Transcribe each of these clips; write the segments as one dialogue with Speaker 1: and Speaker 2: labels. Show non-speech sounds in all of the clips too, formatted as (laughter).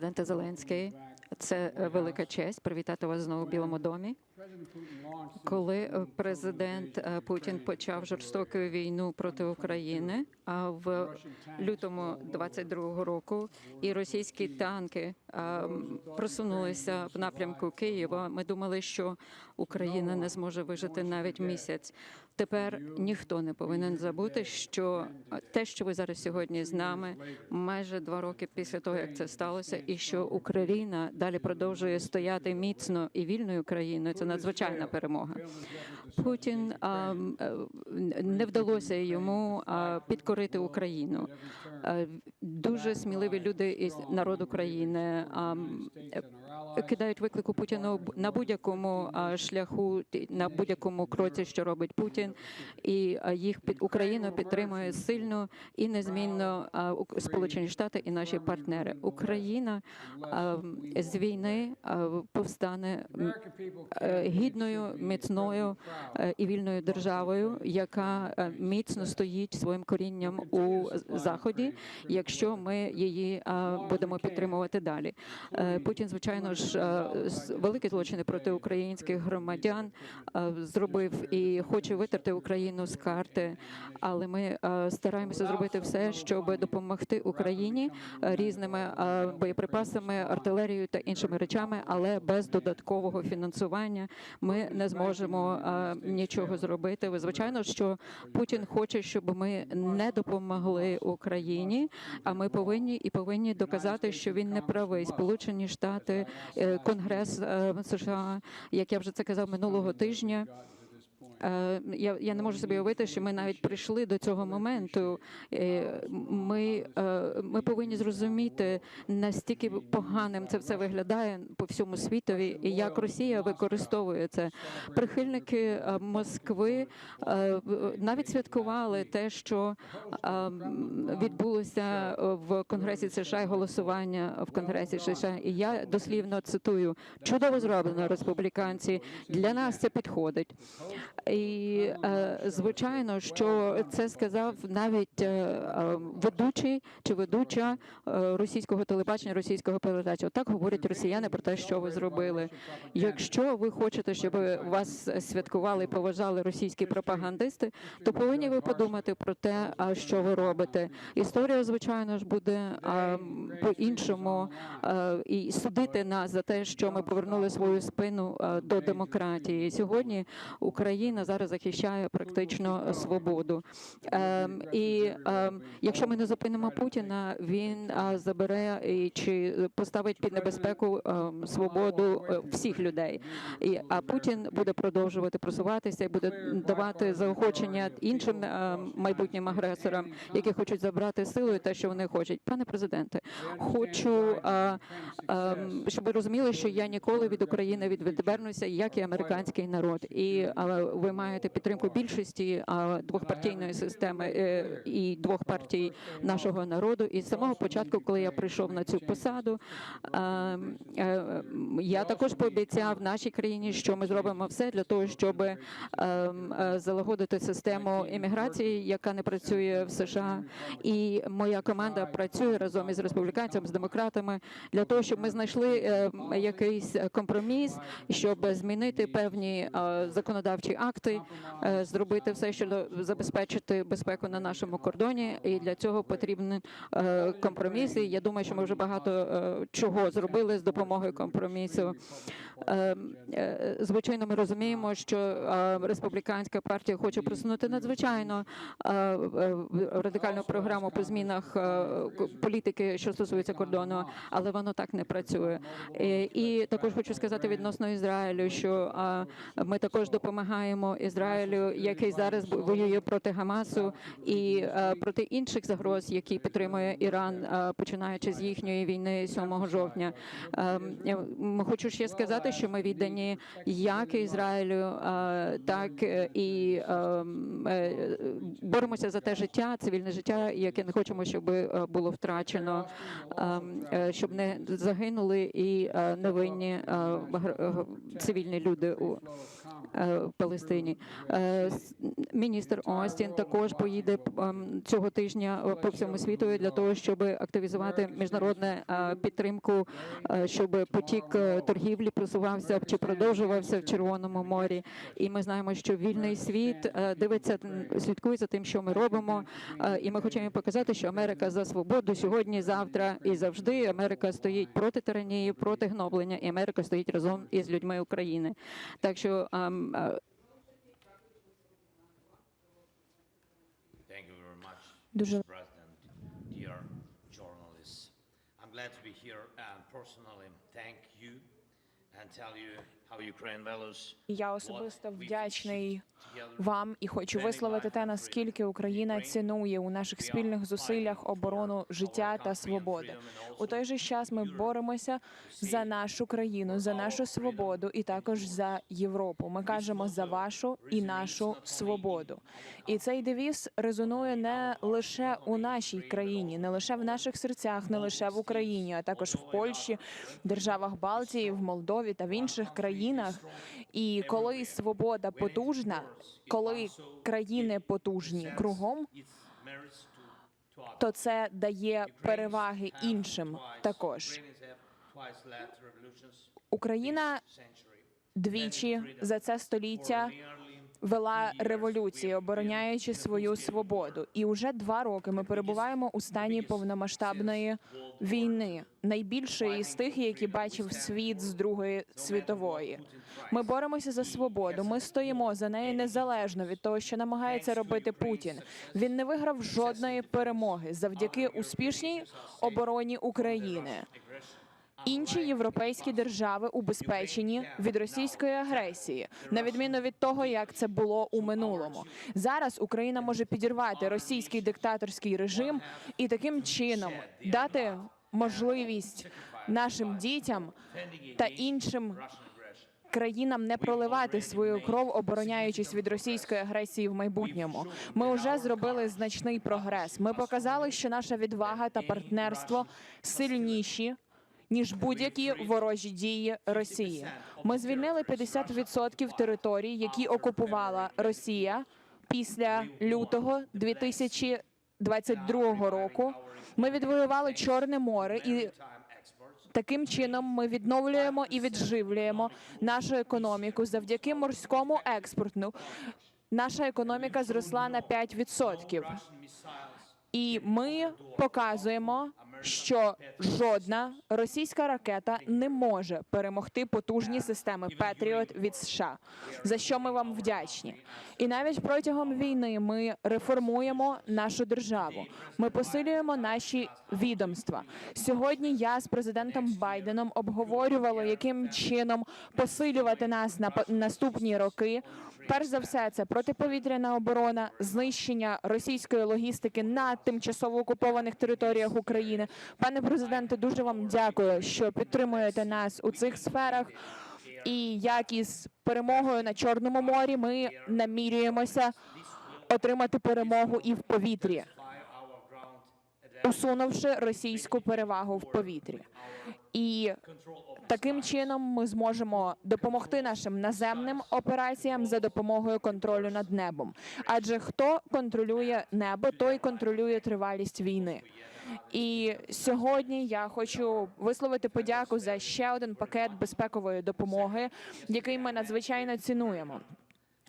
Speaker 1: Президенте Зеленський, це е, велика честь привітати вас знову в Білому домі. Коли е, президент е, Путін почав жорстоку війну проти України, а в лютому 22-го року і російські танки просунулися в напрямку Києва, ми думали, що Україна не зможе вижити навіть місяць. Тепер ніхто не повинен забути, що е, те, що ви зараз сьогодні з нами, майже два роки після того, як це сталося, і що Україна далі продовжує стояти міцно і вільною країною. Це надзвичайна перемога. Путін а, е, не вдалося йому підкорити Україну. Е, Дуже сміливі люди із народу країни um, кидають виклику Путіну на будь-якому шляху, на будь-якому кроці, що робить Путін, і їх під Україну підтримує сильно і незмінно Сполучені Штати і наші партнери. Україна з війни повстане е, гідною, міцною е, і вільною державою, яка е, міцно стоїть своїм корінням у заході, якщо ми її будемо підтримувати далі. Путін, звичайно ж, е, великі злочини проти українських громадян е, зробив і хоче витерти Україну з карти. Але ми е, стараємося зробити все, щоб допомогти Україні різними боєприпасами, артилерією та іншими речами, але без додаткового фінансування ми не зможемо нічого зробити. Ви звичайно, що Путін хоче, щоб ми не допомогли Україні. А ми повинні і повинні доказати, що він не правий. Сполучені Штати, Конгрес е, США, як я вже це казав минулого тижня. Е, Я, я не можу собі уявити, що ми навіть прийшли до цього моменту. Е, Ми, е, ми повинні зрозуміти, настільки поганим це все виглядає по всьому світові, і як Росія використовує це. Прихильники Москви навіть святкували те, що відбулося в Конгресі США і голосування в Конгресі США. І я дослівно цитую: чудово зроблено республіканці. Для нас це підходить. І е, звичайно, що це сказав навіть е, е, ведучий чи ведуча російського телебачення, російського передачі. Отак говорять росіяни про те, що ви зробили. Якщо ви хочете, щоб вас святкували і поважали російські пропагандисти, то повинні ви подумати про те, що ви робите. Історія, звичайно ж, буде по-іншому і судити нас за те, що ми повернули свою спину до демократії. Сьогодні Україна зараз захищає практично свободу. Ем, і ем, якщо ми не зупинимо Путіна, він забере чи поставить під небезпеку ем, свободу е, всіх людей. А Путін буде продовжувати просуватися і буде давати заохочення іншим е, майбутнім агресорам, які хочуть забрати силою те, що вони хочуть. Пане президенте, хочу, е, е, щоб ви розуміли, що я ніколи від України відвернуся, як і американський народ. І е, ви маєте підтримку більшості двохпартійної системи е, і двох партій нашого народу. І з самого початку, коли я прийшов на цю посаду, е, я також пообіцяв нашій країні, що ми зробимо все для того, щоб е, е, залагодити систему імміграції, яка не працює в США. І моя команда працює разом із республіканцями, з демократами для того, щоб ми знайшли е, якийсь компроміс, щоб змінити певні законодавчі акти, е, зробити все, щоб забезпечити безпеку на нашому кордоні. І для цього потрібні е, компроміси. Я думаю, що ми вже багато е, чого зробили з допомогою компромісу. Звичайно, ми розуміємо, що республіканська партія хоче просунути надзвичайно радикальну програму по змінах політики, що стосується кордону, але воно так не працює. І також хочу сказати відносно Ізраїлю, що ми також допомагаємо Ізраїлю, який зараз воює проти Гамасу і е, проти інших загроз, які підтримує Іран, е, починаючи з їхньої війни 7 жовтня. Е, е, Хочу ще сказати, що ми віддані як Ізраїлю, е, так і е, м, е, боремося за те життя, цивільне життя, яке не хочемо, щоб було втрачено, е, е, щоб не загинули і невинні цивільні люди. Е, в Палестині. Е, Міністр Остін також поїде ем, цього тижня е, по всьому світу для того, щоб активізувати міжнародну підтримку, щоб потік торгівлі просувався чи продовжувався в Червоному морі. І ми знаємо, що вільний світ дивиться, слідкує за тим, що ми робимо. І ми хочемо показати, що Америка за свободу сьогодні, завтра і завжди. Америка стоїть проти тиранії, проти гноблення, і Америка стоїть разом із людьми України. Так що ем, е,
Speaker 2: Thank you very much,
Speaker 3: Дуже-
Speaker 2: Mr. President, dear journalists. I'm glad to be here and personally thank you and tell you how Ukraine values
Speaker 3: Я
Speaker 2: what
Speaker 3: особисто
Speaker 2: we've
Speaker 3: вдячний
Speaker 2: achieved together.
Speaker 3: вам і хочу висловити те, наскільки Україна цінує у наших спільних зусиллях оборону життя та свободи. У той же час ми боремося за нашу країну, за нашу свободу і також за Європу. Ми кажемо за вашу і нашу свободу. І цей девіз резонує не лише у нашій країні, не лише в наших серцях, не лише в Україні, а також в Польщі, державах Балтії, в Молдові та в інших країнах. І коли свобода потужна, коли країни потужні кругом, то це дає переваги іншим також. Україна двічі за це століття вела революції, обороняючи свою свободу. І уже два роки ми перебуваємо у стані повномасштабної війни, найбільшої з тих, які бачив світ з Другої світової. Ми боремося за свободу. Ми стоїмо за нею незалежно від того, що намагається робити Путін. Він не виграв жодної перемоги завдяки успішній обороні України. Інші європейські держави убезпечені від російської агресії, на відміну від того, як це було у минулому. Зараз Україна може підірвати російський диктаторський режим і таким чином дати можливість нашим дітям та іншим країнам не проливати свою кров, обороняючись від російської агресії в майбутньому. Ми вже зробили значний прогрес. Ми показали, що наша відвага та партнерство сильніші. Ніж будь-які ворожі дії Росії, ми звільнили 50% територій, які окупувала Росія після лютого 2022 року. Ми відвоювали Чорне море і. Таким чином ми відновлюємо і відживлюємо нашу економіку завдяки морському експорту. Наша економіка зросла на 5%.
Speaker 2: Russian missiles
Speaker 3: І ми показуємо, що жодна російська ракета не може перемогти потужні системи Петріот від США, за що ми вам вдячні. І навіть протягом війни ми реформуємо нашу державу. Ми посилюємо наші відомства. Сьогодні я з президентом Байденом обговорювала, яким чином посилювати нас на наступні роки. Перш за все, це протиповітряна оборона, знищення російської логістики на тимчасово окупованих територіях України. Пане президенте, дуже вам дякую, що підтримуєте нас у цих сферах. І як із перемогою на Чорному морі, ми намірюємося отримати перемогу і в повітрі, усунувши російську перевагу в повітрі. І Таким чином ми зможемо допомогти нашим наземним операціям за допомогою контролю над небом. Адже хто контролює небо, той контролює тривалість війни. І сьогодні я хочу висловити подяку за ще один пакет безпекової допомоги, який ми надзвичайно цінуємо.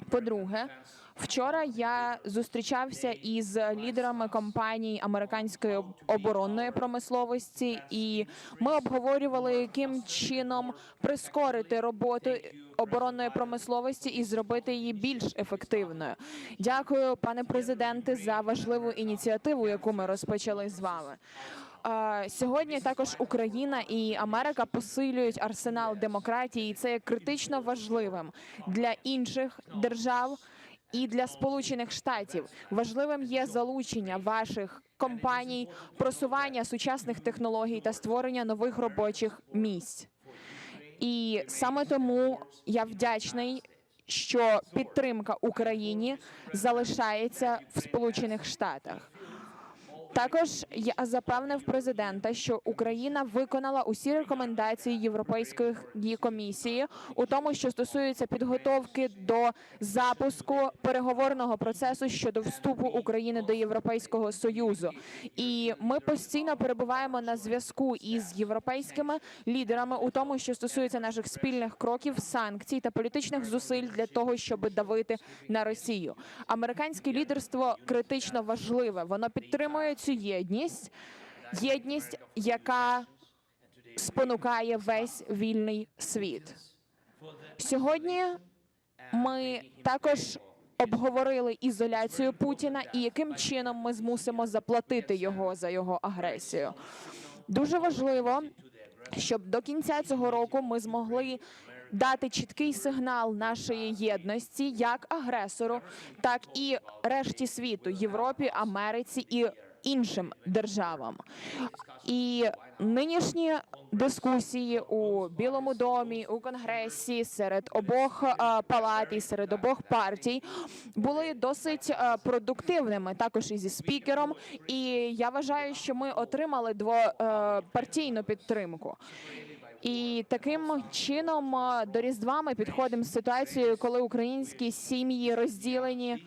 Speaker 3: По-друге, вчора я зустрічався із лідерами компаній американської оборонної промисловості, і ми обговорювали, яким чином прискорити роботу оборонної промисловості і зробити її більш ефективною. Дякую, пане президенте, за важливу ініціативу, яку ми розпочали з вами. Сьогодні також Україна і Америка посилюють арсенал демократії, і це є критично важливим для інших держав і для Сполучених Штатів. Важливим є залучення ваших компаній, просування сучасних технологій та створення нових робочих місць. І саме тому я вдячний, що підтримка Україні залишається в Сполучених Штатах. Також я запевнив президента, що Україна виконала усі рекомендації Європейської комісії у тому, що стосується підготовки до запуску переговорного процесу щодо вступу України до Європейського союзу. І ми постійно перебуваємо на зв'язку із європейськими лідерами у тому, що стосується наших спільних кроків, санкцій та політичних зусиль для того, щоб давити на Росію. Американське лідерство критично важливе. Воно підтримує цю єдність, єдність, яка спонукає весь вільний світ. Сьогодні ми також обговорили ізоляцію Путіна і яким чином ми змусимо заплатити його за його агресію. Дуже важливо, щоб до кінця цього року ми змогли дати чіткий сигнал нашої єдності як агресору, так і решті світу Європі, Америці і іншим державам. І нинішні дискусії у Білому домі, у конгресі серед обох е, палат і серед обох партій були досить е, продуктивними, також і зі спікером. І я вважаю, що ми отримали двопартійну підтримку. І таким чином е, до Різдва ми підходимо з ситуацією, коли українські сім'ї розділені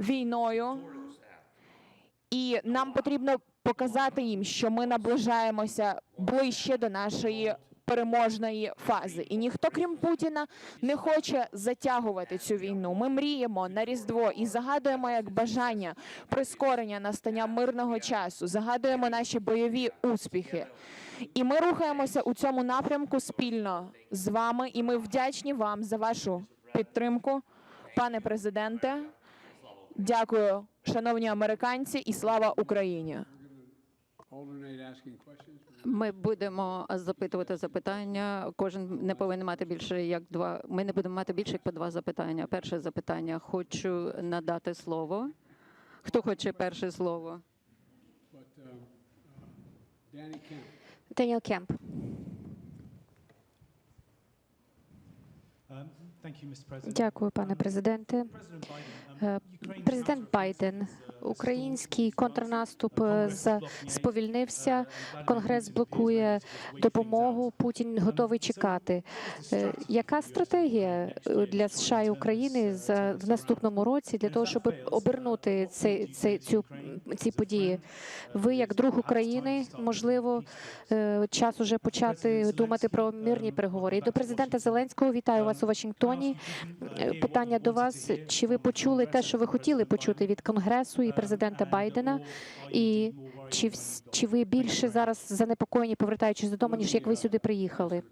Speaker 3: війною, і нам потрібно показати їм, що ми наближаємося ближче до нашої переможної фази. І ніхто, крім Путіна, не хоче затягувати цю війну. Ми мріємо на Різдво і загадуємо як бажання прискорення настання мирного часу, загадуємо наші бойові успіхи. І ми рухаємося у цьому напрямку спільно з вами. І ми вдячні вам за вашу підтримку, пане президенте. Дякую, шановні американці, і слава Україні.
Speaker 1: Ми будемо запитувати запитання. Кожен не повинен мати більше як два. Ми не будемо мати більше як по два запитання. Перше запитання хочу надати слово. Хто хоче перше слово?
Speaker 4: Деніел Кемп. Дякую, пане президенте.
Speaker 5: Um,
Speaker 4: Е, Президент Байден,
Speaker 5: uh,
Speaker 4: український контрнаступ
Speaker 5: Uh,
Speaker 4: е, сповільнився.
Speaker 5: Uh,
Speaker 4: Конгрес блокує допомогу. Путін готовий
Speaker 5: Um,
Speaker 4: чекати. Е, Яка стратегія е, для США і України
Speaker 5: uh,
Speaker 4: в наступному році для того, щоб
Speaker 5: uh,
Speaker 4: обернути цей, цей цю ці події?
Speaker 5: uh,
Speaker 4: Ви, як друг України, можливо, е, час уже почати думати про мирні
Speaker 5: um,
Speaker 4: переговори. І до президента. Зеленського вітаю вас у
Speaker 5: Um,
Speaker 4: Вашингтоні. Е,
Speaker 5: uh,
Speaker 4: Питання до вас: чи ви почули те, що ви хотіли почути від Конгресу і президента Байдена? І чи чи ви більше зараз занепокоєні, повертаючись додому, ніж як ви сюди приїхали?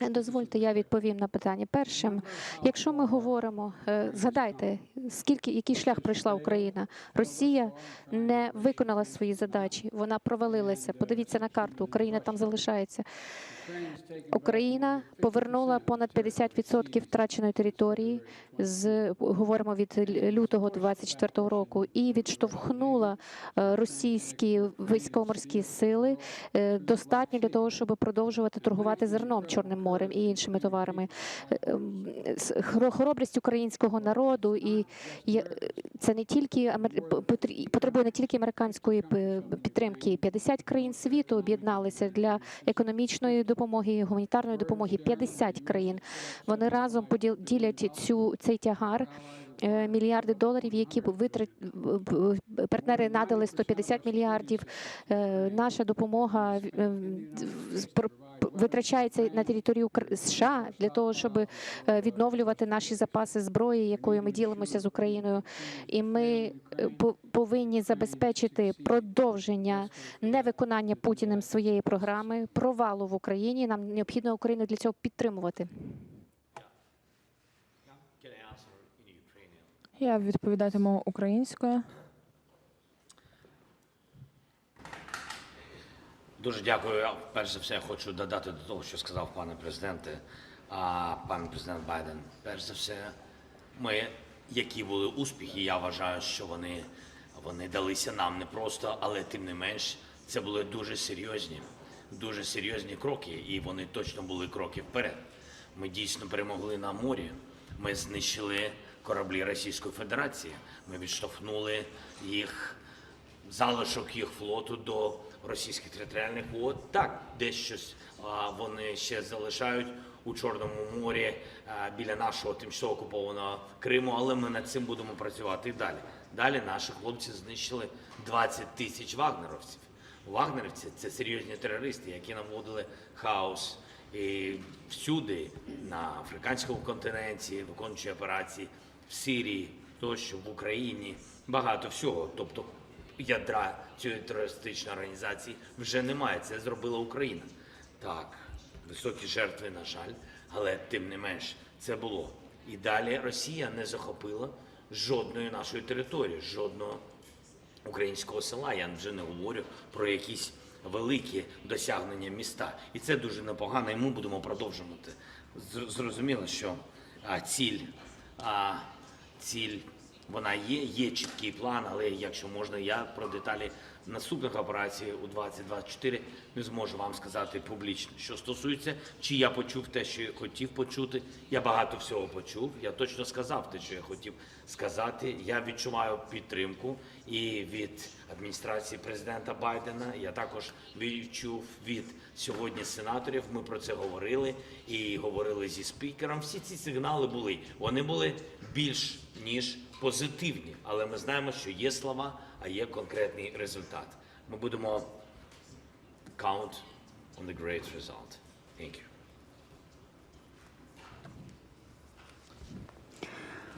Speaker 4: Дозвольте, я відповім на питання. Першим, якщо ми говоримо, е, згадайте, скільки який шлях пройшла Україна. Росія не виконала свої задачі, вона провалилася. Подивіться на карту. Україна там залишається. Україна повернула понад 50% втраченої території з говоримо від лютого 24 року і відштовхнула е, російські військово-морські сили е, достатньо для того, щоб продовжувати торгувати зерном Чорним морем і іншими товарами. Е, Хоробрість українського народу і це не тільки потребує не тільки американської підтримки. 50 країн світу об'єдналися для економічної допомоги, гуманітарної допомоги. 50 країн. Вони разом поділ- ділять цю цей тягар. е, Мільярди доларів, які витрат партнери надали 150 мільярдів. Е, Наша допомога е, витрачається на територію США для того, щоб е, відновлювати наші запаси зброї, якою ми ділимося з Україною. І ми е, по- повинні забезпечити продовження невиконання Путіним своєї програми, провалу в Україні. Нам необхідно Україну для цього підтримувати.
Speaker 3: Я відповідатиму українською.
Speaker 2: Дуже дякую. Перш за все, хочу додати до того, що сказав пане президенте, а пан президент Байден. Перш за все, ми, які були успіхи, я вважаю, що вони, вони далися нам не просто, але тим не менш, це були дуже серйозні, дуже серйозні кроки, і вони точно були кроки вперед. Ми дійсно перемогли на морі. Ми знищили кораблі Російської Федерації. Ми відштовхнули їх залишок їх флоту до російських територіальних вод. Так, а, вони ще залишають у Чорному морі а, біля нашого тимчасово окупованого Криму, але ми над цим будемо працювати і далі. Далі наші хлопці знищили 20 тисяч вагнеровців. Вагнерівці це серйозні терористи, які наводили хаос і всюди, на африканському континенті, виконуючи операції в Сирії, тощо в Україні, багато всього. Тобто ядра цієї терористичної організації вже немає. Це зробила Україна. Так, високі жертви, на жаль, але тим не менш це було. І далі Росія не захопила жодної нашої території, жодного українського села. Я вже не говорю про якісь великі досягнення міста. І це дуже непогано, і ми будемо продовжувати. Зрозуміло, що а, ціль, а, ціль вона є, є чіткий план, але якщо можна, я про деталі наступних операцій у 2024 не зможу вам сказати публічно. Що стосується, чи я почув те, що я хотів почути, я багато всього почув. Я точно сказав те, що я хотів сказати. Я відчуваю підтримку і від адміністрації президента Байдена. Я також відчув від сьогодні сенаторів. Ми про це говорили і говорили зі спікером. Всі ці сигнали були. Вони були більш ніж позитивні, але ми знаємо, що є слова, а є конкретний результат. Ми будемо count on the great result. Thank you.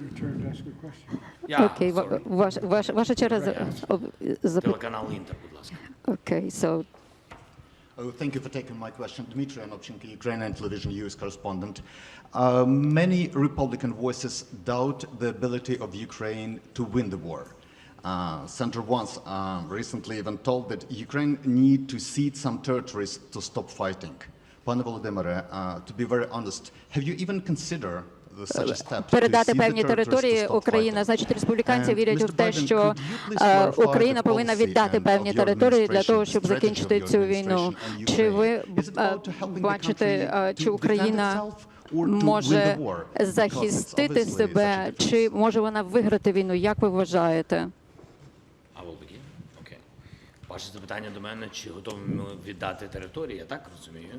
Speaker 6: Your turn to ask a question.
Speaker 2: Yeah,
Speaker 1: Окей,
Speaker 2: sorry.
Speaker 1: ваш, ваш, ваша черга за-
Speaker 2: Телеканал Інтер, будь ласка.
Speaker 1: Окей, so
Speaker 7: Oh, thank you for taking my question. Dmitry Anopchenko, Ukrainian television U.S. correspondent. Uh, many Republican voices doubt the ability of Ukraine to win the war. Uh, Senator once uh, recently even told that Ukraine need to cede some territories to stop fighting. Pane Volodymyre, uh, to be very honest, have you even considered
Speaker 1: передати певні території Україна. Значить, республіканці вірять
Speaker 7: Mr.
Speaker 1: в те, що е, Україна повинна віддати певні території для того, щоб закінчити цю війну. Чи ви е, бачите, е, чи Україна може захистити себе, чи може вона виграти війну? Як ви вважаєте?
Speaker 2: Окей. Ваше запитання до мене, чи готові ми віддати території, я так розумію?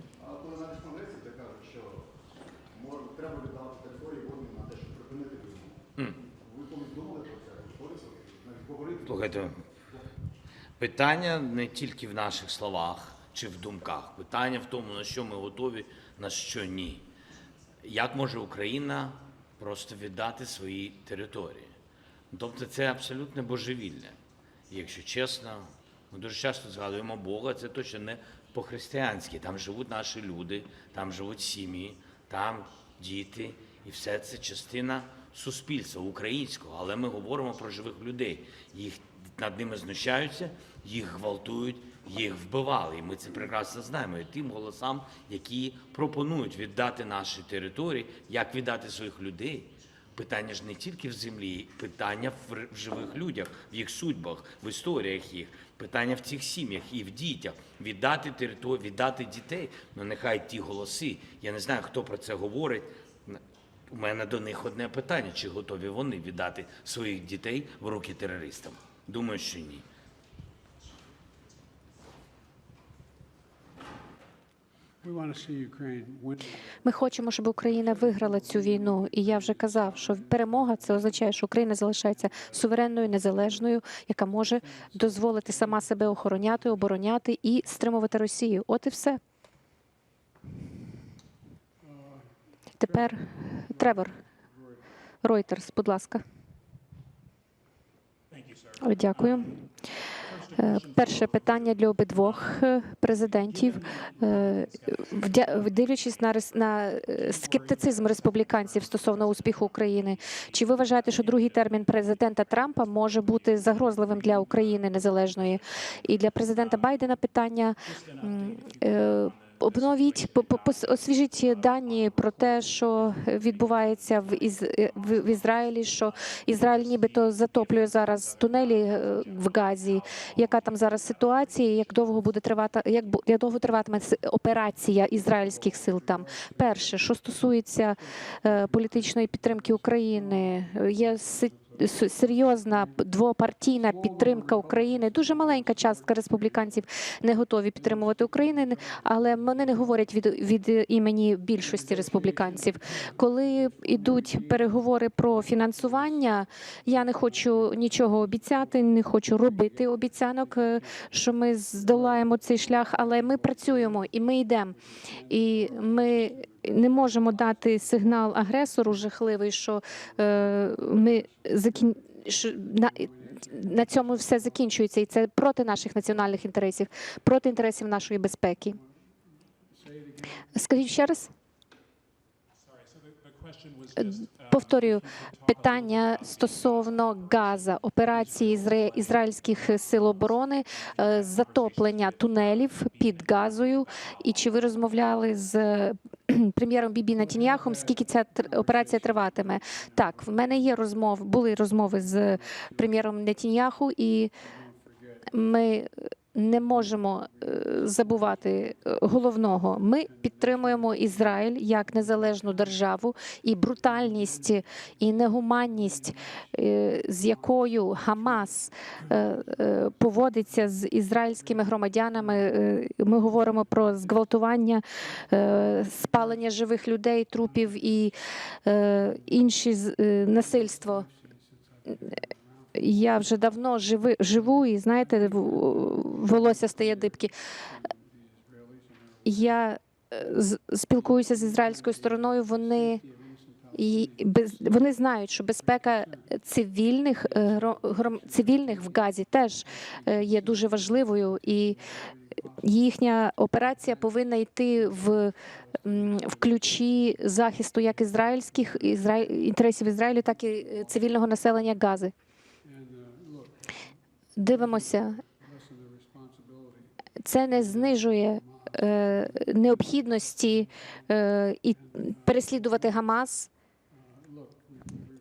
Speaker 2: Слухайте, питання не тільки в наших словах чи в думках. Питання в тому, на що ми готові, на що ні. Як може Україна просто віддати свої території? Тобто це абсолютне божевілля. Якщо чесно, ми дуже часто згадуємо Бога, це точно не по-християнськи. Там живуть наші люди, там живуть сім'ї, там діти, і все це частина суспільства українського. Але ми говоримо про живих людей. Їх над ними знущаються, їх гвалтують, їх вбивали. І ми це прекрасно знаємо. І тим голосам, які пропонують віддати наші території, як віддати своїх людей. Питання ж не тільки в землі, питання в живих людях, в їх судьбах, в історіях їх, питання в цих сім'ях і в дітях. Віддати територію, віддати дітей. Ну нехай ті голоси. Я не знаю, хто про це говорить. У мене до них одне питання: чи готові вони віддати своїх дітей в руки терористам? Думаю, що ні.
Speaker 4: Ми хочемо, щоб Україна виграла цю війну. І я вже казав, що перемога це означає, що Україна залишається суверенною, незалежною, яка може дозволити сама себе охороняти, обороняти і стримувати Росію. От і все. Тепер Тревор Ройтерс, будь ласка. Дякую. Е, Перше питання для обидвох е, президентів. Е, Дивлячись на на скептицизм республіканців стосовно успіху України, чи ви вважаєте, що другий термін президента Трампа може бути загрозливим для України незалежної? І для президента Байдена питання обновіть, освіжіть дані про те, що відбувається в Із е, в Ізраїлі, що Ізраїль нібито затоплює зараз тунелі е, в Газі. Яка там зараз ситуація? Як довго буде тривати? Як як довго триватиме операція ізраїльських сил там? Перше, що стосується е, політичної підтримки України, є серйозна двопартійна підтримка України. Дуже маленька частка республіканців не готові підтримувати Україну, але вони не говорять від, від імені більшості республіканців. Коли йдуть переговори про фінансування, я не хочу нічого обіцяти, не хочу робити обіцянок, е, що ми здолаємо цей шлях, але ми працюємо і ми йдемо. І ми не можемо дати сигнал агресору жахливий, що е, ми закін... на... цьому все закінчується, і це проти наших національних інтересів, проти інтересів нашої безпеки. Скажіть ще раз. Повторюю питання стосовно Газа, операції ізраїльських сил оборони, е, затоплення тунелів під Газою. І чи ви розмовляли з (clears throat) прем'єром Бібі Натіньяхом? Скільки ця операція триватиме? Так, в мене є розмов, були розмови з прем'єром Нетіньяху, і ми не можемо е, забувати е, головного. Ми підтримуємо Ізраїль як незалежну державу, і брутальність і негуманність, е, з якою Хамас поводиться з ізраїльськими громадянами. Ми говоримо про зґвалтування, спалення живих людей, трупів і інші насильство. Я вже давно живи, живу, і знаєте, волосся стає дибки. Я е, спілкуюся з ізраїльською стороною. Вони і без вони знають, що безпека цивільних е, цивільних в Газі теж е, є дуже важливою, і їхня операція повинна йти в, в ключі захисту як ізраїльських ізра... інтересів Ізраїлю, так і цивільного населення Гази. Дивимося, це не знижує е, необхідності е, і переслідувати Гамас.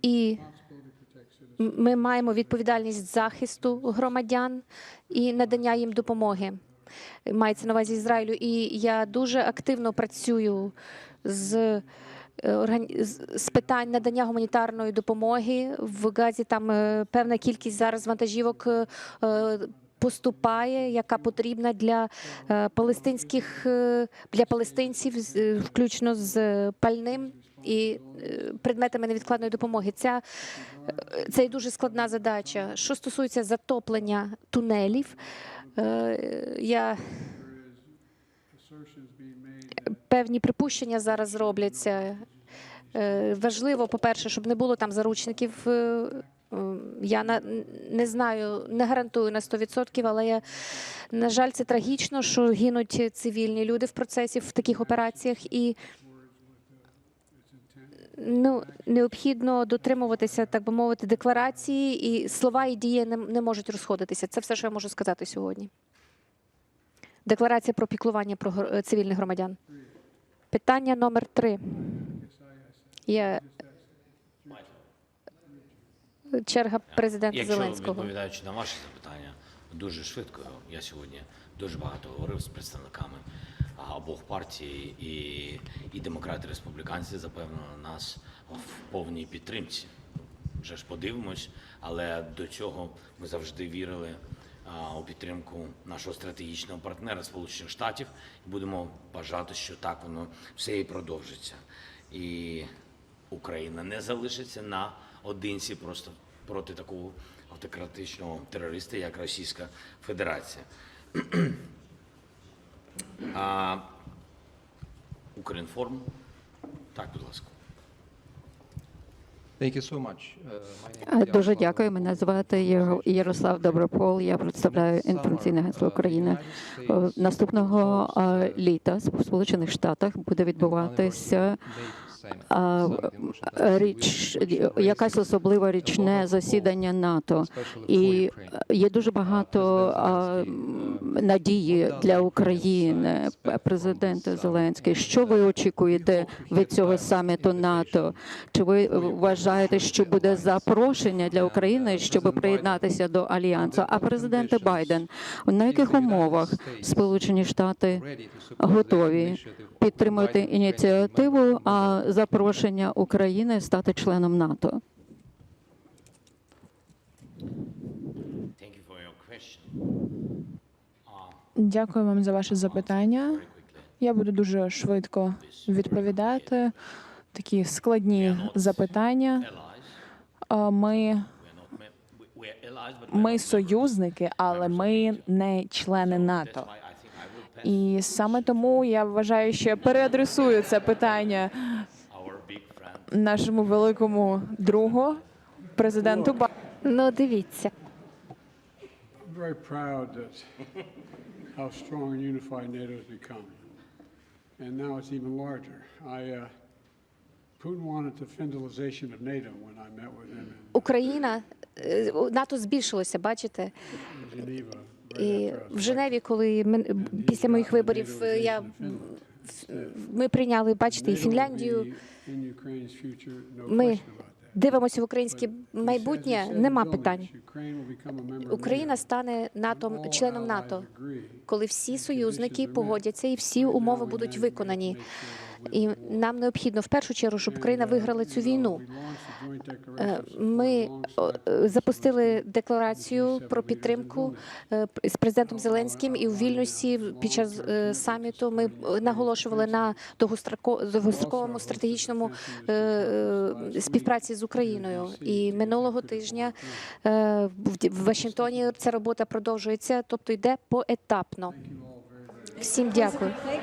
Speaker 4: І ми маємо відповідальність захисту громадян і надання їм допомоги. Мається на увазі Ізраїлю. І я дуже активно працюю з з- з питань надання гуманітарної допомоги в Газі. Там е, певна кількість зараз вантажівок е, е, поступає, яка потрібна для е, палестинських е, для палестинців, е, включно з е, пальним і е, предметами невідкладної допомоги. Ця е, це дуже складна задача. Що стосується затоплення тунелів, е, я певні припущення зараз робляться. Е, Важливо, по-перше, щоб не було там заручників. Е, е, Я не знаю, не гарантую на 100%, але я, на жаль, це трагічно, що гинуть цивільні люди в процесі в таких операціях. І ну, необхідно дотримуватися, так би мовити, декларації, і слова і дії не, не можуть розходитися. Це все, що я можу сказати сьогодні. Декларація про піклування про цивільних громадян. Питання номер три. Є черга президента
Speaker 2: Якщо
Speaker 4: Зеленського.
Speaker 2: відповідаючи на ваші запитання, дуже швидко. Я сьогодні дуже багато говорив з представниками обох партій, і, і демократи, і республіканці запевнили нас в повній підтримці. Вже ж подивимось, але до цього ми завжди вірили а, у підтримку нашого стратегічного партнера Сполучених Штатів і будемо бажати, що так воно все і продовжиться. І Україна не залишиться на одинці просто проти такого автократичного терориста, як Російська Федерація. (clears throat) а, Укрінформ. Так, будь ласка.
Speaker 8: Thank you so much. Uh, my name
Speaker 1: Е,
Speaker 8: is
Speaker 1: Дуже дякую. Мене звати Яро- Ярослав Добропол. Я представляю інформаційне агентство України. Е, Наступного е, літа в Сполучених Штатах буде відбуватися е, річ, якась особлива річне засідання НАТО. І е, є дуже багато надії для України. Президент Зеленський, що ви очікуєте від цього саміту НАТО? Чи ви вважаєте, вважаєте, що буде запрошення для України, щоб приєднатися до альянсу? А президент Байден на яких умовах Сполучені Штати готові підтримати ініціативу? А запрошення України стати членом НАТО?
Speaker 3: Дякую вам за ваше запитання. Я буду дуже швидко відповідати. Такі складні запитання. Ми, ми союзники, але ми не члени НАТО. І саме тому я вважаю, що я переадресую це питання нашому великому другу, президенту Ба.
Speaker 4: Ну, дивіться,
Speaker 6: very proud that how strong and unified NATO has become. And now it's even larger. I, uh,
Speaker 4: Україна е, НАТО збільшилося, бачите. І в Женеві, коли мен- після моїх виборів е, я ми прийняли, бачите, і Фінляндію. Ми дивимося в українське майбутнє. Нема питань. Україна стане НАТО членом НАТО, коли всі союзники погодяться і всі умови будуть виконані. І нам необхідно в першу чергу, щоб Україна виграла цю війну. Е, Ми запустили декларацію про підтримку е, з президентом Зеленським і у Вільнюсі під час е, саміту ми наголошували на довгостроко- довгостроковому стратегічному співпраці з Україною. І минулого тижня в Вашингтоні ця робота продовжується, тобто йде поетапно. Всім дякую.